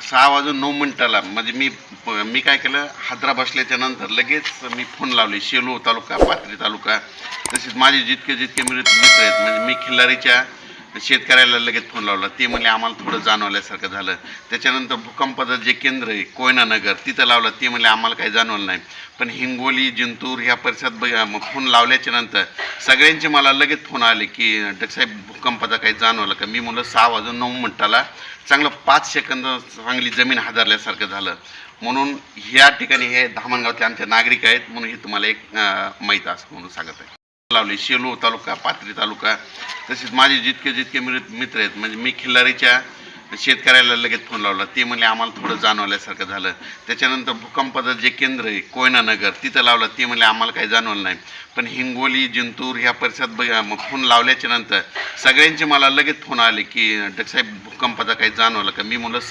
सहा वाजून नऊ मिनिटाला. म्हणजे मी मी काय केलं हादरा बसल्याच्या नंतर लगेच मी फोन लावले शेलू तालुका पाथरी तालुका. तसेच माझे जितके जितके मित्र मित्र आहेत म्हणजे मी खिल्लारीच्या शेतकऱ्याला लगेच फोन लावला. ते म्हणले आम्हाला थोडं जाणवल्यासारखं झालं. त्याच्यानंतर भूकंपाचं जे केंद्र आहे कोयनानगर तिथं लावलं. ते म्हणले आम्हाला काही जाणवलं नाही. पण हिंगोली जिंतूर ह्या परिसरात ब मग फोन लावल्याच्या नंतर सगळ्यांचे मला लगेच फोन आले की डॉक्टरसाहेब भूकंपाचा काही जाणवलं का? मी म्हणलं सहा वाजून नऊ मिनटाला चांगलं पाच सेकंद चांगली जमीन हादरल्यासारखं झालं. म्हणून ह्या ठिकाणी हे धामणगावचे आमचे नागरिक आहेत म्हणून हे तुम्हाला एक माहीत असं म्हणून सांगत आहे. लावले शेलू तालुका पाथरी तालुका. तसेच माझे जितके जितके मित्र आहेत म्हणजे मी खिल्लारीच्या शेतकऱ्याला लगेच फोन लावला. ते म्हणले आम्हाला थोडं जाणवल्यासारखं झालं. त्याच्यानंतर भूकंपाचं जे केंद्र आहे कोयना नगर तिथं लावलं. ते म्हणले आम्हाला काही जाणवलं नाही. पण हिंगोली जिंतूर ह्या परिसरात बघ फोन लावल्याच्या नंतर सगळ्यांचे मला लगेच फोन आले की डॉक्टरसाहेब भूकंपाचा काही जाणवलं का? मी म्हणलं सा